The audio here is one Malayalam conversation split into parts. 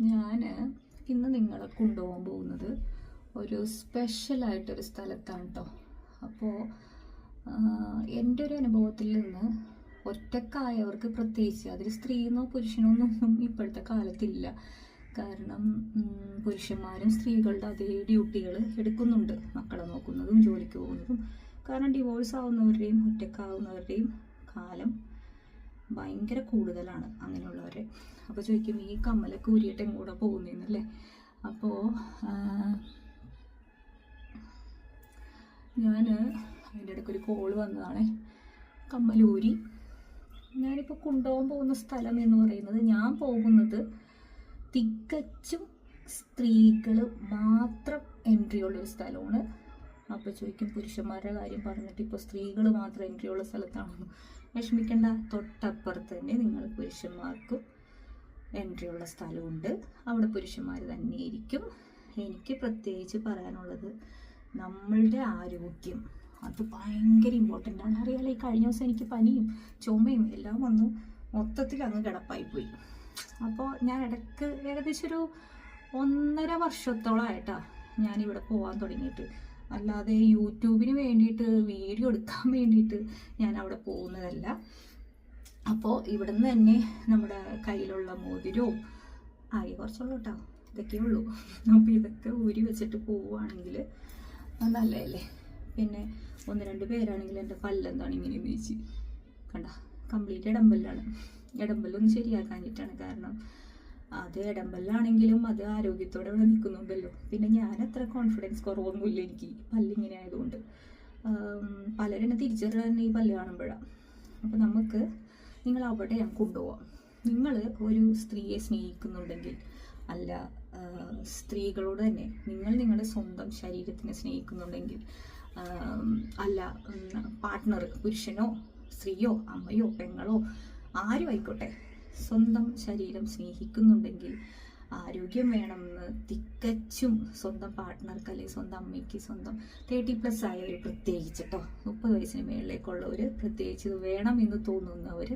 ഞാൻ ഇന്ന് നിങ്ങളെ കൊണ്ടുപോകാൻ പോകുന്നത് ഒരു സ്പെഷ്യലായിട്ടൊരു സ്ഥലത്താണ് കേട്ടോ അപ്പോൾ എന്റെ ഒരു അനുഭവത്തിൽ നിന്ന് ഒറ്റക്കായവർക്ക് പ്രത്യേകിച്ച് അതിൽ സ്ത്രീയെന്നോ പുരുഷനോ ഒന്നും ഇപ്പോഴത്തെ കാലത്തില്ല. കാരണം പുരുഷന്മാരും സ്ത്രീകളുടെ അതേ ഡ്യൂട്ടികൾ എടുക്കുന്നുണ്ട്. മക്കളെ നോക്കുന്നതും ജോലിക്ക് പോകുന്നതും. കാരണം ഡിവോഴ്സ് ആവുന്നവരുടെയും ഒറ്റക്കാവുന്നവരുടെയും കാലം ഭയങ്കര കൂടുതലാണ് അങ്ങനെയുള്ളവർ അപ്പോൾ ചോദിക്കും ഈ കമ്മലൊക്കെ ഊരിയിട്ട് പോകുന്നതെന്നല്ലേ അപ്പോൾ ഞാൻ അതിന്റെ ഇടയ്ക്ക് ഒരു കോൾ വന്നതാണ്. കമ്മലൂരി ഞാനിപ്പോൾ കൊണ്ടുപോകാൻ പോകുന്ന സ്ഥലം എന്ന് പറയുന്നത് ഞാൻ പോകുന്നത് തികച്ചും സ്ത്രീകൾ മാത്രം എൻട്രി ഉള്ള ഒരു സ്ഥലമാണ്. അപ്പോൾ ചോദിക്കും പുരുഷന്മാരുടെ കാര്യം പറഞ്ഞിട്ട് ഇപ്പോൾ സ്ത്രീകൾ മാത്രം എൻട്രി ഉള്ള സ്ഥലത്താണെന്ന് വിഷമിക്കേണ്ട. തൊട്ടപ്പുറത്ത് തന്നെ നിങ്ങൾ പുരുഷന്മാർക്കും എൻട്രി ഉള്ള സ്ഥലമുണ്ട്. അവിടെ പുരുഷന്മാർ തന്നെയായിരിക്കും. എനിക്ക് പ്രത്യേകിച്ച് പറയാനുള്ളത് നമ്മളുടെ ആരോഗ്യം അത് ഭയങ്കര ഇമ്പോർട്ടന്റ് ആണ്. അറിയാലോ ഈ കഴിഞ്ഞ ദിവസം എനിക്ക് പനിയും ചുമയും എല്ലാം വന്നു. മൊത്തത്തിൽ അങ്ങ് കിടപ്പായി പോയി അപ്പോൾ ഞാൻ ഇടയ്ക്ക് ഏകദേശം ഒരു ഒന്നര വർഷത്തോളമായിട്ടാണ് ഞാനിവിടെ പോകാൻ തുടങ്ങിയിട്ട്. അല്ലാതെ യൂട്യൂബിന് വേണ്ടിയിട്ട് വീഡിയോ എടുക്കാൻ വേണ്ടിയിട്ട് ഞാൻ അവിടെ പോകുന്നതല്ല. അപ്പോൾ ഇവിടുന്ന് തന്നെ നമ്മുടെ കയ്യിലുള്ള മോതിരവും ആയി കുറച്ചുള്ളൂ കേട്ടോ ഇതൊക്കെ ഉള്ളൂ. അപ്പോൾ ഇതൊക്കെ ഊരി വെച്ചിട്ട് പോവുകയാണെങ്കിൽ നല്ലതല്ലേ? പിന്നെ ഒന്ന് രണ്ട് പേരാണെങ്കിൽ എന്റെ പല്ലെന്താണ് ഇങ്ങനെ വീഴ്ച കണ്ട? കംപ്ലീറ്റ് ഇടമ്പല്ലാണ്. ഇടമ്പല്ലൊന്ന് ശരിയാക്കാനിട്ടാണ് കാരണം അത് ഇടമ്പല്ലാണെങ്കിലും അത് ആരോഗ്യത്തോടെ ഇവിടെ നിൽക്കുന്നുണ്ടല്ലോ. പിന്നെ ഞാൻ അത്ര കോൺഫിഡൻസ് കുറവൊന്നുമില്ല എനിക്ക് പല്ലിങ്ങനെ ആയതുകൊണ്ട്. പലരെന്നെ തിരിച്ചറിയാൻ ഈ പല്ല് കാണുമ്പോഴാണ് അപ്പോൾ നമുക്ക് നിങ്ങൾ അവിടെ ഞാൻ കൊണ്ടുപോവാം. നിങ്ങൾ ഒരു സ്ത്രീയെ സ്നേഹിക്കുന്നുണ്ടെങ്കിൽ അല്ല സ്ത്രീകളോട് തന്നെ നിങ്ങൾ നിങ്ങളുടെ സ്വന്തം ശരീരത്തിനെ സ്നേഹിക്കുന്നുണ്ടെങ്കിൽ അല്ല പാർട്ട്ണർ പുരുഷനോ സ്ത്രീയോ അമ്മയോ പെങ്ങളോ ആരും ആയിക്കോട്ടെ. സ്വന്തം ശരീരം സ്നേഹിക്കുന്നുണ്ടെങ്കിൽ ആരോഗ്യം വേണമെന്ന് തികച്ചും സ്വന്തം പാർട്ട്ണർക്ക് അല്ലെങ്കിൽ സ്വന്തം അമ്മയ്ക്ക് സ്വന്തം തേർട്ടി പ്ലസ് ആയവർ പ്രത്യേകിച്ച് കേട്ടോ മുപ്പത് വയസ്സിന് മേളിലേക്കുള്ളവർ പ്രത്യേകിച്ച് വേണം എന്ന് തോന്നുന്നവർ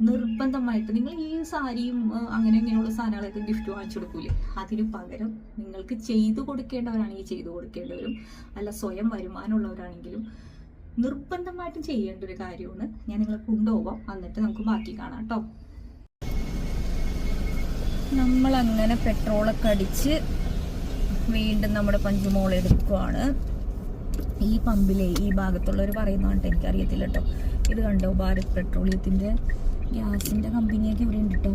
നിർബന്ധമായിട്ട് നിങ്ങൾ ഈ സാരിയും അങ്ങനെ ഇങ്ങനെയുള്ള സാധനങ്ങളൊക്കെ ഗിഫ്റ്റ് വാങ്ങിച്ചു കൊടുക്കൂലേ? അതിന് പകരം നിങ്ങൾക്ക് ചെയ്തു കൊടുക്കേണ്ടവരാണെങ്കിൽ ചെയ്തു കൊടുക്കേണ്ടവരും അല്ല സ്വയം വരുമാനമുള്ളവരാണെങ്കിലും നിർബന്ധമായിട്ടും ചെയ്യേണ്ട ഒരു കാര്യമാണ്. ഞാൻ നിങ്ങളെ കൊണ്ടുപോവാം. എന്നിട്ട് നമുക്ക് ബാക്കി കാണാം കേട്ടോ നമ്മൾ അങ്ങനെ പെട്രോളൊക്കെ അടിച്ച് വീണ്ടും നമ്മുടെ പഞ്ചുമോൾ എടുക്കുവാണ്. ഈ പമ്പിലെ ഈ ഭാഗത്തുള്ളവർ പറയുന്നതായിട്ട് എനിക്കറിയത്തില്ല കേട്ടോ ഇത് കണ്ടോ ഭാരത് പെട്രോളിയത്തിന്റെ ഗ്യാസിന്റെ കമ്പനിയൊക്കെ ഇവിടെ ഉണ്ട് കേട്ടോ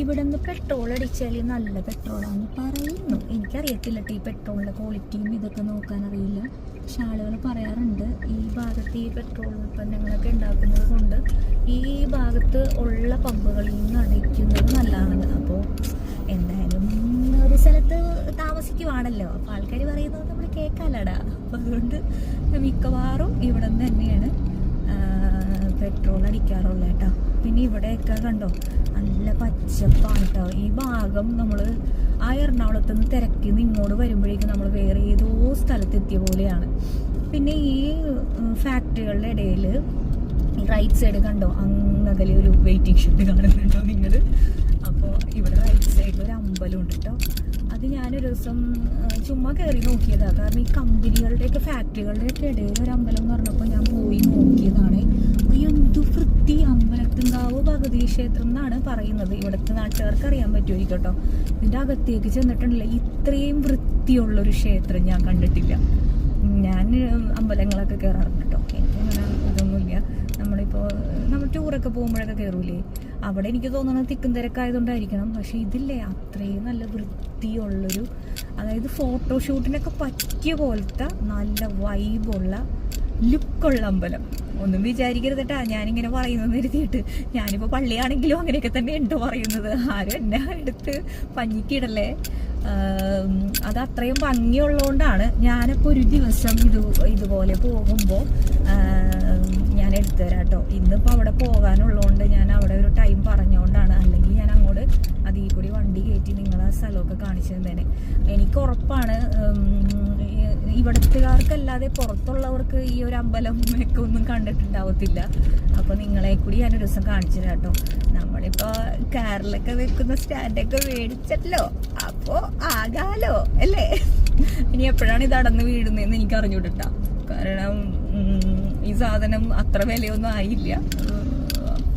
ഇവിടെ നിന്ന് പെട്രോൾ അടിച്ചാൽ നല്ല പെട്രോളാണെന്ന് പറയുന്നു. എനിക്കറിയത്തില്ല കേട്ടോ ഈ പെട്രോളിന്റെ ക്വാളിറ്റിയും ഇതൊക്കെ നോക്കാൻ അറിയില്ല. പക്ഷെ ആളുകൾ പറയാറുണ്ട് ഈ ഭാഗത്ത് ഈ പെട്രോൾ ഉൽപ്പന്നങ്ങളൊക്കെ ഉണ്ടാക്കുന്നത് കൊണ്ട് ഈ ഭാഗത്ത് ഉള്ള പമ്പുകളിൽ നിന്ന് അടിക്കുന്നത് നല്ലതാണെന്ന്. അപ്പോൾ എന്തായാലും ഒരു സ്ഥലത്ത് താമസിക്കുവാണല്ലോ. അപ്പോൾ ആൾക്കാർ പറയുന്നത് നമ്മൾ കേൾക്കാലടാ അപ്പോൾ അതുകൊണ്ട് മിക്കവാറും ഇവിടെ നിന്ന് തന്നെയാണ് പെട്രോൾ അടിക്കാറുള്ളത് കേട്ടോ. പിന്നെ ഇവിടെയൊക്കെ കണ്ടോ നല്ല പച്ചപ്പാണ് കേട്ടോ ഈ ഭാഗം നമ്മൾ ആ എറണാകുളത്ത് നിന്ന് തിരക്കി നിന്ന് ഇങ്ങോട്ട് വരുമ്പോഴേക്കും നമ്മൾ വേറെ ഏതോ സ്ഥലത്തെത്തിയ പോലെയാണ്. പിന്നെ ഈ ഫാക്ടറികളുടെ ഇടയിൽ റൈറ്റ് സൈഡ് കണ്ടോ? അങ്ങകലെ ഒരു വെയിറ്റിംഗ് ഷെഡ് കാണുന്നുണ്ടോ നിങ്ങൾ അപ്പോൾ ഇവിടെ റൈറ്റ് സൈഡിൽ ഒരു അമ്പലം ഉണ്ട് കേട്ടോ അത് ഞാനൊരു ദിവസം ചുമ്മാ കയറി നോക്കിയതാണ് കാരണം ഈ കമ്പനികളുടെയൊക്കെ ഫാക്ടറികളുടെയൊക്കെ ഇടയിൽ ഒരു അമ്പലം എന്ന് ഞാൻ പോയി നോക്കിയതാണ് അയ്യോ എന്തു വൃത്തി അമ്പലത്തുങ്കാവ് ഭഗവതി ക്ഷേത്രം എന്നാണ് പറയുന്നത്. ഇവിടുത്തെ നാട്ടുകാർക്ക് അറിയാൻ പറ്റുമായിരിക്കും കേട്ടോ. ഇതിന്റെ അകത്തേക്ക് ചെന്നിട്ടുണ്ടല്ലോ? ഇത്രയും വൃത്തിയുള്ള ഒരു ക്ഷേത്രം ഞാൻ കണ്ടിട്ടില്ല. ഞാൻ അമ്പലങ്ങളൊക്കെ കയറാറുണ്ട് കേട്ടോ. എനിക്കങ്ങനെ ഇതൊന്നുമില്ല. നമ്മളിപ്പോൾ നമ്മൾ ടൂറൊക്കെ പോകുമ്പോഴൊക്കെ കയറൂലേ അവിടെ എനിക്ക് തോന്നുന്നത് തിക്കും തിരക്കായതുകൊണ്ടായിരിക്കണം. പക്ഷേ ഇതില്ലേ? അത്രയും നല്ല വൃത്തിയുള്ളൊരു അതായത് ഫോട്ടോഷൂട്ടിനൊക്കെ പറ്റിയ പോലത്തെ നല്ല വൈബുള്ള ലുക്കുള്ള അമ്പലം ഒന്നും വിചാരിക്കരുത് കേട്ടാ ഞാനിങ്ങനെ പറയുന്നത് എഴുതിയിട്ട് ഞാനിപ്പോൾ പള്ളിയാണെങ്കിലും അങ്ങനെയൊക്കെ തന്നെ ഉണ്ട് പറയുന്നത്. ആരും എന്നെ എടുത്ത് പഞ്ഞിക്കിടല്ലേ? അത് അത്രയും ഭംഗിയുള്ളതുകൊണ്ടാണ് ഞാനിപ്പോൾ ഒരു ദിവസം ഇത് ഇതുപോലെ പോകുമ്പോൾ എടുത്തു തരാം കേട്ടോ ഇന്നിപ്പോൾ അവിടെ പോകാനുള്ളതുകൊണ്ട് ഞാൻ അവിടെ ഒരു ടൈം പറഞ്ഞുകൊണ്ടാണ്. അല്ലെങ്കിൽ ഞാൻ അങ്ങോട്ട് അതിൽ കൂടി വണ്ടി കയറ്റി നിങ്ങളെ സ്ഥലമൊക്കെ കാണിച്ചു തന്നെ എനിക്ക് ഉറപ്പാണ് ഇവിടത്തുകാർക്കല്ലാതെ പുറത്തുള്ളവർക്ക് ഈ ഒരു അമ്പലം ഒക്കെ ഒന്നും കണ്ടിട്ടുണ്ടാവത്തില്ല. അപ്പോൾ നിങ്ങളെ കൂടി ഞാൻ ഒരു ദിവസം കാണിച്ചു തരാം കേട്ടോ നമ്മളിപ്പോൾ കാറിലൊക്കെ വെക്കുന്ന സ്റ്റാൻഡൊക്കെ മേടിച്ചല്ലോ. അപ്പോൾ ആകാലോ അല്ലേ? ഇനി എപ്പോഴാണ് ഇത് അടന്ന് വീഴുന്നതെന്ന് എനിക്ക് അറിഞ്ഞുവിട്ടാ കാരണം ഈ സാധനം അത്ര വിലയൊന്നും ആയില്ല.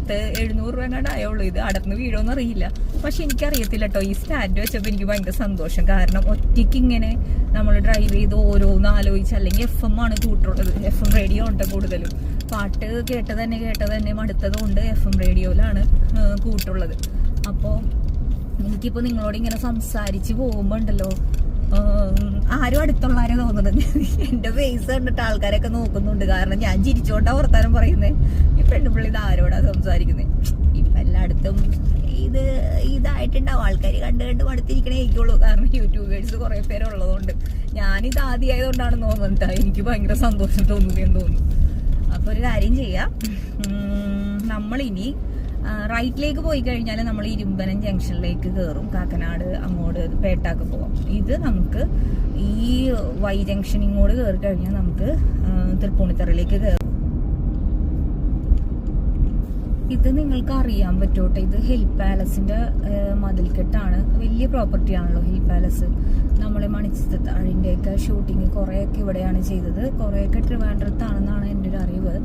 പത്ത് എഴുന്നൂറ് രൂപ എങ്ങാണ്ട് ആയുള്ളൂ. ഇത് അടർന്ന് വീഴുമെന്ന് അറിയില്ല. പക്ഷെ എനിക്കറിയത്തില്ല കേട്ടോ ഈ സ്റ്റാൻഡ് വെച്ചപ്പോൾ എനിക്ക് ഭയങ്കര സന്തോഷം. കാരണം ഒറ്റയ്ക്ക് ഇങ്ങനെ നമ്മൾ ഡ്രൈവ് ചെയ്ത് ഓരോന്ന് ആലോചിച്ച് അല്ലെങ്കിൽ എഫ് എം ആണ് കൂട്ടുള്ളത്. എഫ് എം റേഡിയോ ഉണ്ട് കൂടുതലും. പാട്ട് കേട്ടത് തന്നെ കേട്ടത് തന്നെ മടുത്തത് കൊണ്ട് എഫ് എം റേഡിയോയിലാണ് കൂട്ടുള്ളത്. അപ്പോൾ എനിക്കിപ്പോൾ നിങ്ങളോട് ഇങ്ങനെ സംസാരിച്ച് പോകുമ്പോൾ ഉണ്ടല്ലോ ആരും അടുത്തുള്ളവരെ തോന്നുന്നത് എന്റെ ഫേസ് കണ്ടിട്ട് ആൾക്കാരൊക്കെ നോക്കുന്നുണ്ട്. കാരണം ഞാൻ ചിരിച്ചോണ്ടാ വർത്താനം പറയുന്നേ. ഈ പെണ്ണുപിള്ളി ഇത് ആരോടാ സംസാരിക്കുന്നത് ഇപ്പൊ എല്ലായിടത്തും ഇത് ഇതായിട്ടുണ്ടാവും. ആൾക്കാർ കണ്ട് കണ്ട് മടുത്തിരിക്കണേക്കുള്ളൂ കാരണം യൂട്യൂബേഴ്സ് കുറെ പേരുള്ളതുകൊണ്ട് ഞാനിത് ആദ്യമായതുകൊണ്ടാണ് തോന്നുന്നത്. എനിക്ക് ഭയങ്കര സന്തോഷം തോന്നുന്നതെന്ന് തോന്നുന്നു. അപ്പൊ ഒരു കാര്യം ചെയ്യാം. നമ്മളിനി റൈറ്റിലേക്ക് പോയി കഴിഞ്ഞാൽ നമ്മൾ ഇരുമ്പനം ജംഗ്ഷനിലേക്ക് കയറും കാക്കനാട് അങ്ങോട്ട് പേട്ടാക്ക് പോകും ഇത് നമുക്ക് ഈ വൈ ജംഗ്ഷൻ ഇങ്ങോട്ട് കയറി കഴിഞ്ഞാൽ നമുക്ക് തൃപ്പൂണിത്തറയിലേക്ക് കയറും ഇത് നിങ്ങൾക്ക് അറിയാൻ പറ്റോട്ടെ. ഇത് ഹിൽ പാലസിന്റെ മതിൽക്കെട്ടാണ്. വലിയ പ്രോപ്പർട്ടി ആണല്ലോ ഹിൽ പാലസ്. നമ്മളെ മണിച്ചിത്താഴിന്റെ ഒക്കെ ഷൂട്ടിങ് കുറേയൊക്കെ ഇവിടെയാണ് ചെയ്തത്. കുറേയൊക്കെ ട്രിവാൻഡ്രത്താണെന്നാണ് എന്റെ ഒരു അറിവ്.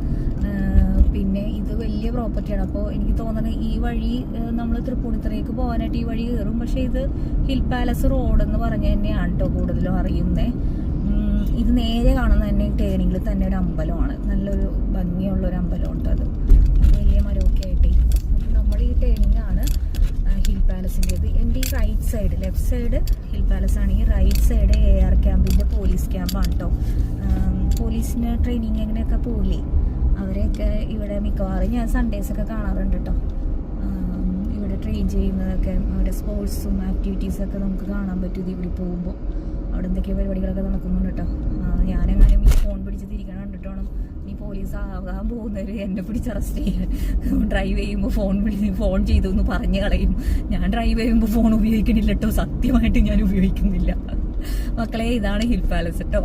പിന്നെ ഇത് വലിയ പ്രോപ്പർട്ടിയാണ് അപ്പോൾ എനിക്ക് തോന്നുന്നത് ഈ വഴി നമ്മൾ തൃപ്പൂണിത്തറയ്ക്ക് പോകാനായിട്ട് ഈ വഴി കയറും. പക്ഷേ ഇത് ഹിൽ പാലസ് റോഡ് എന്ന് പറഞ്ഞ തന്നെയാണ് കേട്ടോ കൂടുതലും അറിയുന്നേ. ഇത് നേരെ കാണുന്ന തന്നെ ടേണിങ്ങിൽ തന്നെ ഒരു അമ്പലമാണ്. നല്ലൊരു ഭംഗിയുള്ള ഒരു അമ്പലമുണ്ട് അത് വലിയ മരമൊക്കെ ആയിട്ട് അപ്പം നമ്മൾ ഈ ടേണിംഗ് ആണ് ആ, ഹിൽ പാലസിന്റേത്? എന്റെ ഈ right side left side hill palace ആണെങ്കിൽ റൈറ്റ് സൈഡ് എ ആർ ക്യാമ്പിന്റെ പോലീസ് ക്യാമ്പാണ് കേട്ടോ പോലീസിന് ട്രെയിനിങ് അങ്ങനെയൊക്കെ പോയില്ലേ അവരെയൊക്കെ ഇവിടെ മിക്കവാറും ഞാൻ സൺഡേസ് ഒക്കെ കാണാറുണ്ട് കേട്ടോ ഇവിടെ ട്രെയിൻ ചെയ്യുന്നതൊക്കെ അവരുടെ സ്പോർട്സും ആക്ടിവിറ്റീസൊക്കെ നമുക്ക് കാണാൻ പറ്റും ഇവിടെ പോകുമ്പോൾ. അവിടെ എന്തൊക്കെയോ പരിപാടികളൊക്കെ നടക്കുന്നുണ്ട് കേട്ടോ ഞാനെങ്ങാനും ഈ ഫോൺ പിടിച്ച് തിരിക്കണം ഈ പോലീസ് ആകാൻ പോകുന്നവർ എന്നെ പിടിച്ച് അറസ്റ്റ് ചെയ്യാൻ ഡ്രൈവ് ചെയ്യുമ്പോൾ ഫോൺ വിളി ഫോൺ ചെയ്തു എന്ന് പറഞ്ഞു കളയും. ഞാൻ ഡ്രൈവ് ചെയ്യുമ്പോൾ ഫോൺ ഉപയോഗിക്കണില്ല കേട്ടോ സത്യമായിട്ട് ഞാൻ ഉപയോഗിക്കുന്നില്ല. മക്കളെ ഇതാണ് ഹിൽ പാലസ് കേട്ടോ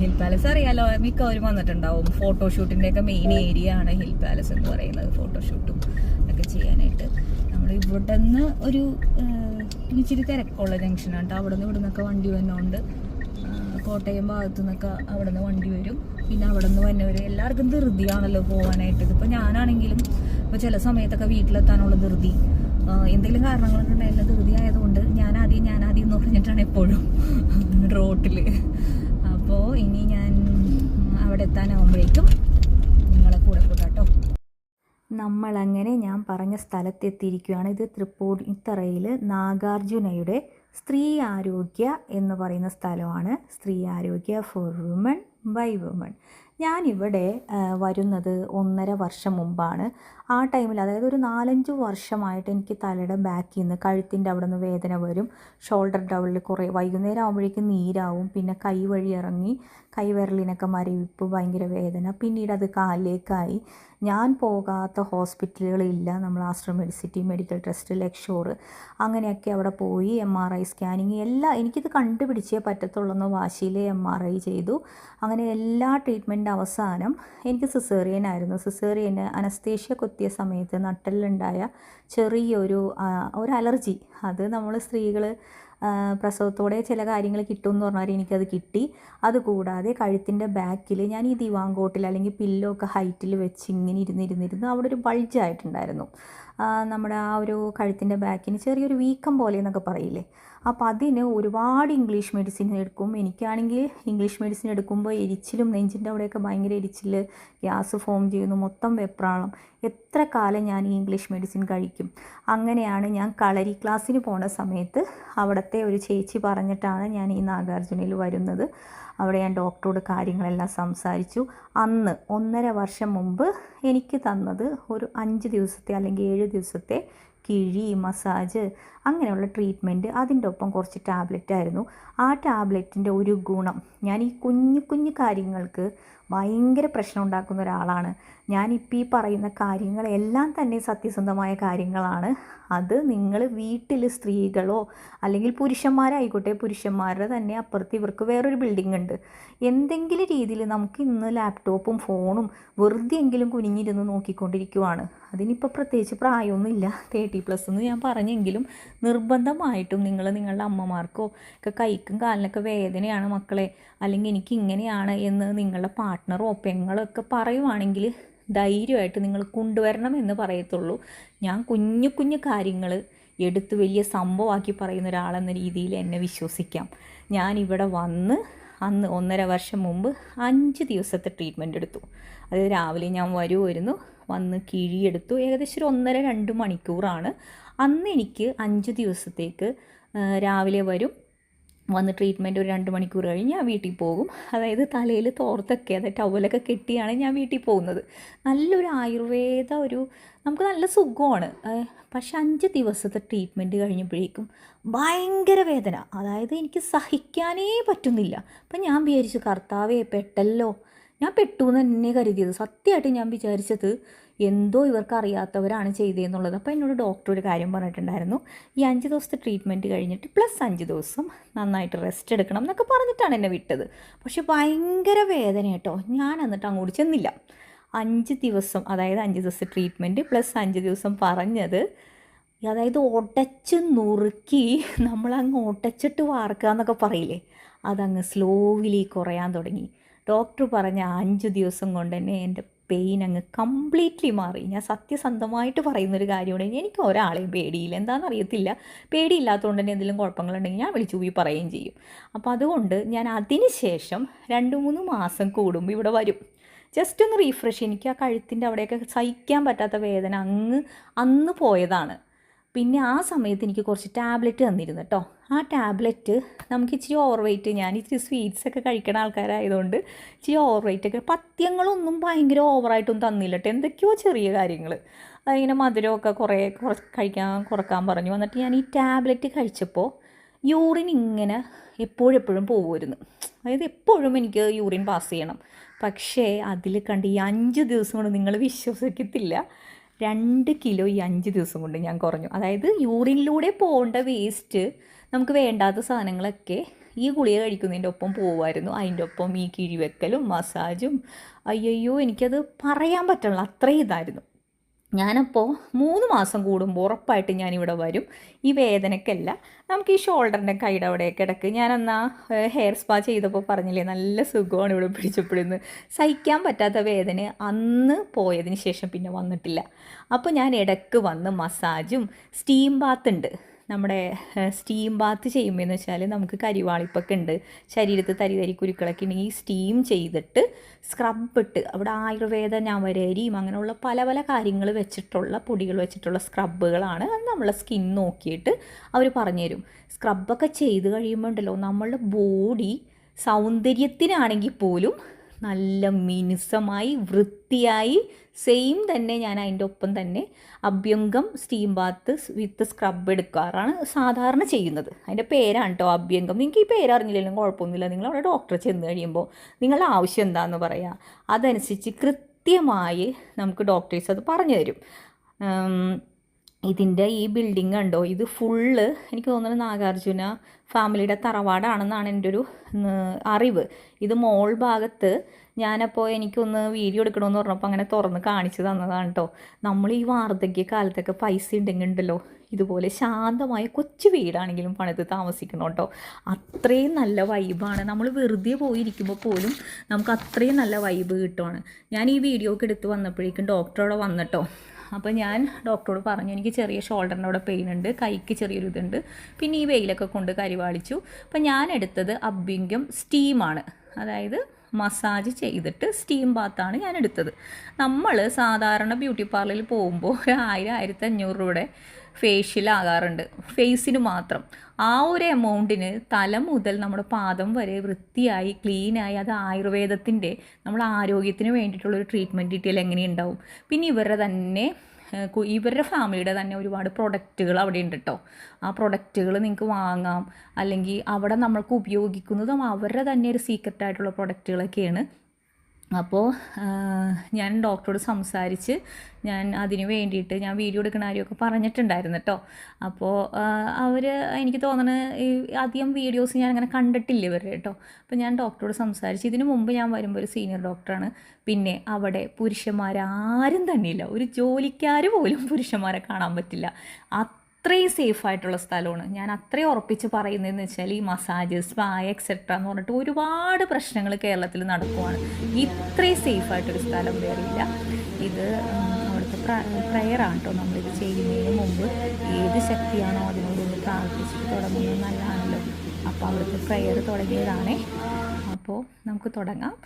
ഹിൽ പാലസ് അറിയാലോ? മിക്കവരും വന്നിട്ടുണ്ടാവും. ഫോട്ടോഷൂട്ടിന്റെ ഒക്കെ മെയിൻ ഏരിയ ആണ് ഹിൽ പാലസ് എന്ന് പറയുന്നത് ഫോട്ടോഷൂട്ടും ഒക്കെ ചെയ്യാനായിട്ട്. നമ്മൾ ഇവിടെ നിന്ന് ഒരു ഇച്ചിരി തിരക്കുള്ള ജംഗ്ഷനാണ് കേട്ടോ അവിടെ നിന്ന് ഇവിടെ നിന്നൊക്കെ വണ്ടി വന്നോണ്ട് ആഹ്, കോട്ടയം ഭാഗത്തു നിന്നൊക്കെ അവിടെ നിന്ന് വണ്ടി വരും. പിന്നെ അവിടെ നിന്ന് വന്നവർ എല്ലാവർക്കും ധൃതിയാണല്ലോ പോകാനായിട്ട് ഇതിപ്പോൾ ഞാനാണെങ്കിലും ഇപ്പോൾ ചില സമയത്തൊക്കെ വീട്ടിലെത്താനുള്ള ധൃതി. എന്തെങ്കിലും എന്തെങ്കിലും കാരണങ്ങളുണ്ടെങ്കിൽ ധൃതി ആയതുകൊണ്ട് ഞാൻ ആദ്യം ഞാൻ ആദ്യം എന്ന് പറഞ്ഞിട്ടാണ് എപ്പോഴും റോട്ടിൽ അപ്പോൾ ഇനി ഞാൻ അവിടെ എത്താനാവുമ്പോഴേക്കും നിങ്ങളെ കൂടെ കൂട്ടാട്ടോ നമ്മളങ്ങനെ ഞാൻ പറഞ്ഞ സ്ഥലത്തെത്തിയിരിക്കുകയാണ്. ഇത് തൃപ്പൂണിത്തറയിൽ നാഗാർജുനയുടെ സ്ത്രീ ആരോഗ്യ എന്ന് പറയുന്ന സ്ഥലമാണ്. സ്ത്രീ ആരോഗ്യ ഫോർ വുമൺ ബൈ വുമൺ. ഞാനിവിടെ വരുന്നത് ഒന്നര വർഷം മുമ്പാണ്. ആ ടൈമിൽ അതായത് ഒരു നാലഞ്ച് വർഷമായിട്ട് എനിക്ക് തലയുടെ ബാക്കിൽ നിന്ന് കഴുത്തിന്റെ അവിടെ നിന്ന് വേദന വരും. ഷോൾഡർ ഡൗണിൽ കുറേ വൈകുന്നേരം ആകുമ്പോഴേക്കും നീരാവും. പിന്നെ കൈ വഴി ഇറങ്ങി കൈവിരലിനൊക്കെ മരവിപ്പ് ഭയങ്കര വേദന. പിന്നീട് അത് കാലിലേക്കായി. ഞാൻ പോകാത്ത ഹോസ്പിറ്റലുകളില്ല. നമ്മൾ Aster Medcity medical trust Lakeshore അങ്ങനെയൊക്കെ അവിടെ പോയി എം ആർ ഐ സ്കാനിങ് എല്ലാ എനിക്കിത് കണ്ടുപിടിച്ചേ പറ്റത്തുള്ളൂ എന്ന് വാശിയിൽ എം ആർ ഐ ചെയ്തു. അങ്ങനെ എല്ലാ ട്രീറ്റ്മെന്റ് അവസാനം എനിക്ക് സിസേറിയൻ ആയിരുന്നു. സിസേറിയന് അനസ്തേഷ്യ കുത്തിയ സമയത്ത് നട്ടലിലുണ്ടായ ചെറിയൊരു ഒരു അലർജി. അത് നമ്മൾ സ്ത്രീകൾ പ്രസവത്തോടെ ചില കാര്യങ്ങൾ കിട്ടും എന്ന് പറഞ്ഞാൽ എനിക്കത് കിട്ടി. അതുകൂടാതെ കഴുത്തിന്റെ ബാക്കിൽ ഞാൻ ഈ ദിവാങ്കോട്ടിൽ അല്ലെങ്കിൽ പില്ലോ ഒക്കെ ഹൈറ്റിൽ വെച്ച് ഇങ്ങനെ ഇരുന്നിരുന്നിരുന്ന് അവിടെ ഒരു ബൾജായിട്ടുണ്ടായിരുന്നു. നമ്മുടെ ആ ഒരു കഴുത്തിന്റെ ബാക്കിന് ചെറിയൊരു വീക്കം പോലെ എന്നൊക്കെ പറയില്ലേ? അപ്പോൾ അതിന് ഒരുപാട് ഇംഗ്ലീഷ് മെഡിസിൻ എടുക്കും. എനിക്കാണെങ്കിൽ ഇംഗ്ലീഷ് മെഡിസിൻ എടുക്കുമ്പോൾ എരിച്ചിലും നെഞ്ചിന്റെ അവിടെയൊക്കെ ഭയങ്കര എരിച്ചിൽ ഗ്യാസ് ഫോം ചെയ്യുന്നു. മൊത്തം വെപ്രാളം. എത്ര കാലം ഞാൻ ഈ ഇംഗ്ലീഷ് മെഡിസിൻ കഴിക്കും? അങ്ങനെയാണ് ഞാൻ കളരി ക്ലാസ്സിന് പോണ സമയത്ത് അവിടുത്തെ ഒരു ചേച്ചി പറഞ്ഞിട്ടാണ് ഞാൻ ഈ നാഗാർജുനയിൽ വരുന്നത്. അവിടെ ഞാൻ ഡോക്ടറോട് കാര്യങ്ങളെല്ലാം സംസാരിച്ചു. അന്ന് ഒന്നര വർഷം മുമ്പ് എനിക്ക് തന്നത് ഒരു അഞ്ച് ദിവസത്തെ അല്ലെങ്കിൽ ഏഴ് ദിവസത്തെ കിഴി മസാജ് അങ്ങനെയുള്ള ട്രീറ്റ്മെന്റ്. അതിന്റെ ഒപ്പം കുറച്ച് ടാബ്ലറ്റ് ആയിരുന്നു ആ ടാബ്ലറ്റിന്റെ ഒരു ഗുണം ഞാൻ ഈ കുഞ്ഞു കുഞ്ഞു കാര്യങ്ങൾക്ക് ഭയങ്കര പ്രശ്നം ഉണ്ടാക്കുന്ന ഒരാളാണ്. ഞാനിപ്പോൾ ഈ പറയുന്ന കാര്യങ്ങളെല്ലാം തന്നെ സത്യസന്ധമായ കാര്യങ്ങളാണ്. അത് നിങ്ങൾ വീട്ടിൽ സ്ത്രീകളോ അല്ലെങ്കിൽ പുരുഷന്മാരായിക്കോട്ടെ പുരുഷന്മാരുടെ തന്നെ അപ്പുറത്ത് ഇവർക്ക് വേറൊരു ബിൽഡിംഗ് ഉണ്ട്. എന്തെങ്കിലും രീതിയിൽ നമുക്ക് ഇന്ന് ലാപ്ടോപ്പും ഫോണും വെറുതെ എങ്കിലും കുനിഞ്ഞിരുന്ന് നോക്കിക്കൊണ്ടിരിക്കുവാണ്. അതിനിപ്പോൾ പ്രത്യേകിച്ച് പ്രായമൊന്നുമില്ല. തേർട്ടി പ്ലസ് എന്ന് ഞാൻ പറഞ്ഞെങ്കിലും നിർബന്ധമായിട്ടും നിങ്ങൾ നിങ്ങളുടെ അമ്മമാർക്കോ ഒക്കെ കൈക്കും കാലിനൊക്കെ വേദനയാണ് മക്കളെ. അല്ലെങ്കിൽ എനിക്ക് ഇങ്ങനെയാണ് എന്ന് നിങ്ങളുടെ പാർട്ട്ണറോ പെങ്ങളൊക്കെ പറയുവാണെങ്കിൽ ധൈര്യമായിട്ട് നിങ്ങൾ കൊണ്ടുവരണം എന്ന് പറയത്തുള്ളൂ. ഞാൻ കുഞ്ഞു കുഞ്ഞു കാര്യങ്ങൾ എടുത്ത് വലിയ സംഭവമാക്കി പറയുന്ന ഒരാളെന്ന രീതിയിൽ എന്നെ വിശ്വസിക്കാം. ഞാൻ ഇവിടെ വന്ന് അന്ന് ഒന്നര വർഷം മുമ്പ് അഞ്ച് ദിവസത്തെ ട്രീറ്റ്മെന്റ് എടുത്തു. അതായത് രാവിലെ ഞാൻ വരുമായിരുന്നു വന്ന് കിഴിയെടുത്തു. ഏകദേശം ഒരു ഒന്നര രണ്ട് മണിക്കൂറാണ്. അന്ന് എനിക്ക് അഞ്ച് ദിവസത്തേക്ക് രാവിലെ വരും. വന്ന് ട്രീറ്റ്മെന്റ് ഒരു രണ്ട് മണിക്കൂർ കഴിഞ്ഞ് ഞാൻ വീട്ടിൽ പോകും. അതായത് തലയിൽ തോർത്തൊക്കെ അതായത് ടവലൊക്കെ കെട്ടിയാണ് ഞാൻ വീട്ടിൽ പോകുന്നത്. നല്ലൊരു ആയുർവേദ ഒരു നമുക്ക് നല്ല സുഖമാണ്. പക്ഷെ അഞ്ച് ദിവസത്തെ ട്രീറ്റ്മെന്റ് കഴിഞ്ഞപ്പോഴേക്കും ഭയങ്കര വേദന. അതായത് എനിക്ക് സഹിക്കാനേ പറ്റുന്നില്ല. അപ്പം ഞാൻ വിചാരിച്ചു കർത്താവേ പെട്ടല്ലോ. ഞാൻ പെട്ടു എന്ന് തന്നെ കരുതിയത്. സത്യമായിട്ട് ഞാൻ വിചാരിച്ചത് എന്തോ ഇവർക്ക് അറിയാത്തവരാണ് ചെയ്തതെന്നുള്ളത്. അപ്പോൾ എന്നോട് ഡോക്ടർ ഒരു കാര്യം പറഞ്ഞിട്ടുണ്ടായിരുന്നു. ഈ അഞ്ച് ദിവസത്തെ ട്രീറ്റ്മെന്റ് കഴിഞ്ഞിട്ട് പ്ലസ് അഞ്ച് ദിവസം നന്നായിട്ട് റെസ്റ്റ് എടുക്കണം എന്നൊക്കെ പറഞ്ഞിട്ടാണ് എന്നെ വിട്ടത്. പക്ഷെ ഭയങ്കര വേദന കേട്ടോ. ഞാൻ എന്നിട്ട് അങ്ങോട്ട് ചെന്നില്ല. അഞ്ച് ദിവസം അതായത് അഞ്ച് ദിവസത്തെ ട്രീറ്റ്മെന്റ് പ്ലസ് അഞ്ച് ദിവസം പറഞ്ഞത് അതായത് ഒടച്ച് നുറുക്കി നമ്മളങ്ങ് ഒടച്ചിട്ട് വാർക്കുക എന്നൊക്കെ പറയില്ലേ? അതങ്ങ് സ്ലോവിലി കുറയാൻ തുടങ്ങി. ഡോക്ടർ പറഞ്ഞ അഞ്ച് ദിവസം കൊണ്ട് തന്നെ എന്റെ പെയിൻ അങ്ങ് കംപ്ലീറ്റ്ലി മാറി. ഞാൻ സത്യസന്ധമായിട്ട് പറയുന്നൊരു കാര്യമാണ്. എനിക്ക് ഒരാളെയും പേടിയില്ല. എന്താണെന്ന് അറിയത്തില്ല. പേടിയില്ലാത്തതുകൊണ്ട് തന്നെ എന്തെങ്കിലും കുഴപ്പങ്ങളുണ്ടെങ്കിൽ ഞാൻ വിളിച്ചു പോയി പറയുകയും ചെയ്യും. അപ്പോൾ അതുകൊണ്ട് ഞാൻ അതിന് ശേഷം രണ്ട് മൂന്ന് മാസം കൂടുമ്പോൾ ഇവിടെ വരും. ജസ്റ്റ് ഒന്ന് റീഫ്രഷ് എനിക്ക് ആ കഴുത്തിന്റെ അവിടെയൊക്കെ സഹിക്കാൻ പറ്റാത്ത വേദന അങ്ങ് അന്ന് പോയതാണ്. പിന്നെ ആ സമയത്ത് എനിക്ക് കുറച്ച് ടാബ്ലറ്റ് തന്നിരുന്നു കേട്ടോ. ആ ടാബ്ലറ്റ് നമുക്ക് ഇച്ചിരി ഓവർ വെയിറ്റ് ഞാൻ ഇച്ചിരി സ്വീറ്റ്സ് ഒക്കെ കഴിക്കുന്ന ആൾക്കാരായതുകൊണ്ട് ഇച്ചിരി ഓവർ വെയിറ്റ് ഒക്കെ. പത്യങ്ങളൊന്നും ഭയങ്കര ഓവറായിട്ടൊന്നും തന്നില്ല കേട്ടോ. എന്തൊക്കെയോ ചെറിയ കാര്യങ്ങൾ. അതിങ്ങനെ മധുരമൊക്കെ കുറേ കുറച്ച് കഴിക്കാൻ കുറയ്ക്കാൻ പറഞ്ഞു. എന്നിട്ട് ഞാൻ ഈ ടാബ്ലറ്റ് കഴിച്ചപ്പോൾ യൂറിൻ ഇങ്ങനെ എപ്പോഴെപ്പോഴും പോകുമായിരുന്നു അതായത് എപ്പോഴും എനിക്ക് യൂറിൻ പാസ് ചെയ്യണം. പക്ഷേ അതിൽ കണ്ട് ഈ അഞ്ച് ദിവസം കൊണ്ട് നിങ്ങൾ വിശ്വസിക്കത്തില്ല. രണ്ട് കിലോ ഈ അഞ്ച് ദിവസം കൊണ്ട് ഞാൻ കുറഞ്ഞു. അതായത് യൂറിനിലൂടെ പോകേണ്ട വേസ്റ്റ് നമുക്ക് വേണ്ടാത്ത സാധനങ്ങളൊക്കെ ഈ ഗുളിക കഴിക്കുന്നതിന്റെ ഒപ്പം പോകുമായിരുന്നു അതിന്റെ ഒപ്പം ഈ കിഴിവെക്കലും മസാജും അയ്യോ എനിക്കത് പറയാൻ പറ്റുള്ള അത്രയും ഇതായിരുന്നു. ഞാനപ്പോൾ മൂന്ന് മാസം കൂടുമ്പോൾ ഉറപ്പായിട്ട് ഞാനിവിടെ വരും. ഈ വേദനയ്ക്കല്ല നമുക്ക് ഈ ഷോൾഡറിന്റെ കൈയുടെ അവിടെയൊക്കെ ഇടയ്ക്ക് ഞാനെന്നാ ഹെയർ സ്പാ ചെയ്തപ്പോൾ പറഞ്ഞില്ലേ നല്ല സുഖമാണ് ഇവിടെ പിടിച്ചപ്പോഴെന്ന് സഹിക്കാൻ പറ്റാത്ത വേദന അന്ന് പോയതിന് ശേഷം പിന്നെ വന്നിട്ടില്ല. അപ്പോൾ ഞാൻ ഇടയ്ക്ക് വന്ന് മസാജും സ്റ്റീം ബാത്ത് ഉണ്ട്. നമ്മുടെ സ്റ്റീം ബാത്ത് ചെയ്യുമ്പോൾ എന്ന് വെച്ചാൽ നമുക്ക് കരിവാളിപ്പൊക്കെ ഉണ്ട്. ശരീരത്ത് തരി തരി കുരുക്കളൊക്കെ ഉണ്ടെങ്കിൽ സ്റ്റീം ചെയ്തിട്ട് സ്ക്രബ് ഇട്ട് അവിടെ ആയുർവേദ നവരരിയും അങ്ങനെയുള്ള പല പല കാര്യങ്ങൾ വെച്ചിട്ടുള്ള പൊടികൾ വെച്ചിട്ടുള്ള സ്ക്രബുകളാണ് അത് നമ്മളെ സ്കിൻ നോക്കിയിട്ട് അവർ പറഞ്ഞുതരും സ്ക്രബൊക്കെ ചെയ്ത് കഴിയുമ്പോൾ ഉണ്ടല്ലോ നമ്മളുടെ ബോഡി സൗന്ദര്യത്തിനാണെങ്കിൽ പോലും നല്ല മിനുസമായി വൃത്തിയായി സെയിം തന്നെ ഞാൻ അതിന്റെ ഒപ്പം തന്നെ അഭ്യംഗം സ്റ്റീം ബാത്ത് വിത്ത് സ്ക്രബ് എടുക്കാറാണ് സാധാരണ ചെയ്യുന്നത്. അതിന്റെ പേരാണ് കേട്ടോ അഭ്യംഗം. നിങ്ങൾക്ക് ഈ പേരറിഞ്ഞില്ലെങ്കിലും കുഴപ്പമൊന്നുമില്ല. നിങ്ങൾ അവിടെ ഡോക്ടറെ ചെന്ന് കഴിയുമ്പോൾ നിങ്ങളുടെ ആവശ്യം എന്താണെന്ന് പറയുക അതനുസരിച്ച് കൃത്യമായി നമുക്ക് ഡോക്ടേഴ്സ് അത് പറഞ്ഞു തരും. ഇതിന്റെ ഈ ബിൽഡിംഗ് കണ്ടോ? ഇത് ഫുള്ള് എനിക്ക് തോന്നുന്നത് നാഗാർജുന ഫാമിലിയുടെ തറവാടാണെന്നാണ് എന്റെ ഒരു അറിവ്. ഇത് മോൾ ഭാഗത്ത് ഞാനപ്പോൾ എനിക്കൊന്ന് വീഡിയോ എടുക്കണമെന്ന് പറഞ്ഞപ്പോൾ അങ്ങനെ തുറന്ന് കാണിച്ചു തന്നതാണ് കേട്ടോ നമ്മൾ ഈ വാർദ്ധക്യ കാലത്തൊക്കെ പൈസ ഉണ്ടെങ്കിൽ ഉണ്ടല്ലോ ഇതുപോലെ ശാന്തമായ കൊച്ചു വീടാണെങ്കിലും പണിത് താമസിക്കണം കേട്ടോ അത്രയും നല്ല വൈബാണ് നമ്മൾ വെറുതെ പോയിരിക്കുമ്പോൾ പോലും നമുക്ക് അത്രയും നല്ല വൈബ് കിട്ടുവാണ്. ഞാൻ ഈ വീഡിയോ ഒക്കെ എടുത്ത് വന്നപ്പോഴേക്കും ഡോക്ടറോടെ വന്നിട്ടോ അപ്പോൾ ഞാൻ ഡോക്ടറോട് പറഞ്ഞു എനിക്ക് ചെറിയ ഷോൾഡറിന്റെ അവിടെ പെയിൻ ഉണ്ട് കൈക്ക് ചെറിയൊരു ഇതുണ്ട്. പിന്നെ ഈ വെയിലൊക്കെ കൊണ്ട് കരിവാളിച്ചു. അപ്പോൾ ഞാൻ എടുത്തത് അഭ്യങ്കം സ്റ്റീമാണ് അതായത് മസാജ് ചെയ്തിട്ട് സ്റ്റീം ബാത്താണ് ഞാൻ എടുത്തത്. നമ്മൾ സാധാരണ ബ്യൂട്ടി പാർലറിൽ പോകുമ്പോൾ ഒരു ആയിരം ആയിരത്തി അഞ്ഞൂറ് രൂപയുടെ ഫേഷ്യൽ ആകാറുണ്ട്. ഫേസിന് മാത്രം. ആ ഒരു എമൗണ്ടിന് തല മുതൽ നമ്മുടെ പാദം വരെ വൃത്തിയായി ക്ലീനായി അത് ആയുർവേദത്തിന്റെ നമ്മൾ ആരോഗ്യത്തിന് വേണ്ടിയിട്ടുള്ള ഒരു ട്രീറ്റ്മെന്റ് ഡീറ്റെയിൽ എങ്ങനെയുണ്ടാവും? പിന്നെ ഇവരുടെ തന്നെ ഇവരുടെ ഫാമിലിയുടെ തന്നെ ഒരുപാട് പ്രൊഡക്റ്റുകൾ അവിടെ ഉണ്ട് കേട്ടോ ആ പ്രൊഡക്റ്റുകൾ നിങ്ങൾക്ക് വാങ്ങാം. അല്ലെങ്കിൽ അവിടെ നമ്മൾക്ക് ഉപയോഗിക്കുന്നതും അവരുടെ തന്നെ ഒരു സീക്രട്ടായിട്ടുള്ള പ്രൊഡക്റ്റുകളൊക്കെയാണ് അപ്പോൾ ഞാൻ ഡോക്ടറോട് സംസാരിച്ച് ഞാൻ അതിന് വേണ്ടിയിട്ട് ഞാൻ വീഡിയോ എടുക്കുന്ന കാര്യമൊക്കെ പറഞ്ഞിട്ടുണ്ടായിരുന്നു കേട്ടോ അപ്പോൾ അവർ എനിക്ക് തോന്നണ അധികം വീഡിയോസ് ഞാൻ അങ്ങനെ കണ്ടിട്ടില്ല ഇവരുടെ കേട്ടോ അപ്പോൾ ഞാൻ ഡോക്ടറോട് സംസാരിച്ച് ഇതിനു മുമ്പ് ഞാൻ വരുമ്പോൾ ഒരു സീനിയർ ഡോക്ടറാണ്. പിന്നെ അവിടെ പുരുഷന്മാരാരും തന്നെയില്ല ഒരു ജോലിക്കാർ പോലും പുരുഷന്മാരെ കാണാൻ പറ്റില്ല. അത്രയും സേഫ് ആയിട്ടുള്ള സ്ഥലമാണ്. ഞാൻ അത്രയും ഉറപ്പിച്ച് പറയുന്നതെന്ന് വെച്ചാൽ ഈ മസാജ് സ്പാ എക്സെട്ര എന്ന് പറഞ്ഞിട്ട് ഒരുപാട് പ്രശ്നങ്ങൾ കേരളത്തിൽ നടക്കുവാണ്. ഇത്രയും സേഫ് ആയിട്ടൊരു സ്ഥലം വേറില്ല ഇത് അവിടുത്തെ പ്രയറാണ് കേട്ടോ നമ്മളിത് ചെയ്യുന്നതിന് മുമ്പ്. ഏത് ശക്തിയാണോ അതിനോടൊന്ന് പ്രാർത്ഥിച്ചിട്ട് തുടങ്ങുന്നത് നല്ലതാണല്ലോ. അപ്പോൾ അവിടുത്തെ പ്രയർ തുടങ്ങിയതാണേ. അപ്പോൾ നമുക്ക് തുടങ്ങാം.